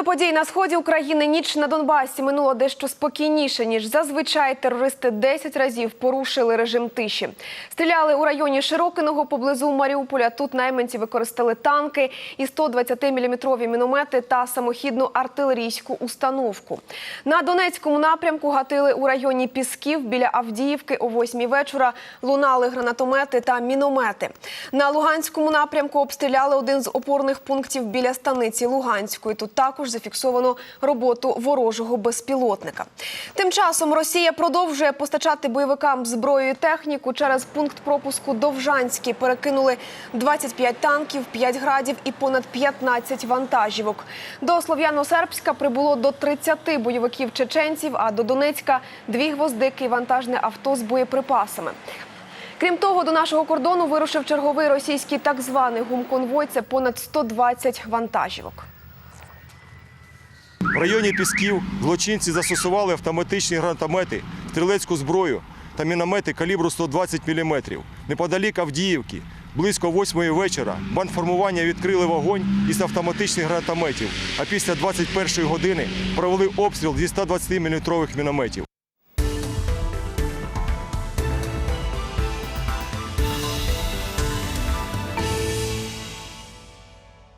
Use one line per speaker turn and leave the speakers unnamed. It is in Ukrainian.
до подій на сході України ніч на Донбасі минуло дещо спокійніше ніж зазвичай. Терористи 10 разів порушили режим тиші. Стріляли у районі Широкиного поблизу Маріуполя. Тут найманці використали танки і 120-мм міномети та самохідну артилерійську установку. На Донецькому напрямку гатили у районі Пісків біля Авдіївки о 8 вечора. Лунали гранатомети та міномети. На Луганському напрямку обстріляли один з опорних пунктів біля станиці Луганської. Тут також зафіксовано роботу ворожого безпілотника. Тим часом Росія продовжує постачати бойовикам зброю і техніку. Через пункт пропуску Довжанський перекинули 25 танків, 5 градів і понад 15 вантажівок. До Слов'яно-Сербська прибуло до 30 бойовиків чеченців, а до Донецька дві гвоздики і вантажне авто з боєприпасами. Крім того, до нашого кордону вирушив черговий російський так званий гумконвой. Це понад 120 вантажівок.
В районі Пісків злочинці застосували автоматичні гранатомети, стрілецьку зброю та міномети калібру 120 мм. Неподалік Авдіївки, близько 8 вечора, бандформування відкрили вогонь із автоматичних гранатометів, а після 21 години провели обстріл зі 120 мм мінометів.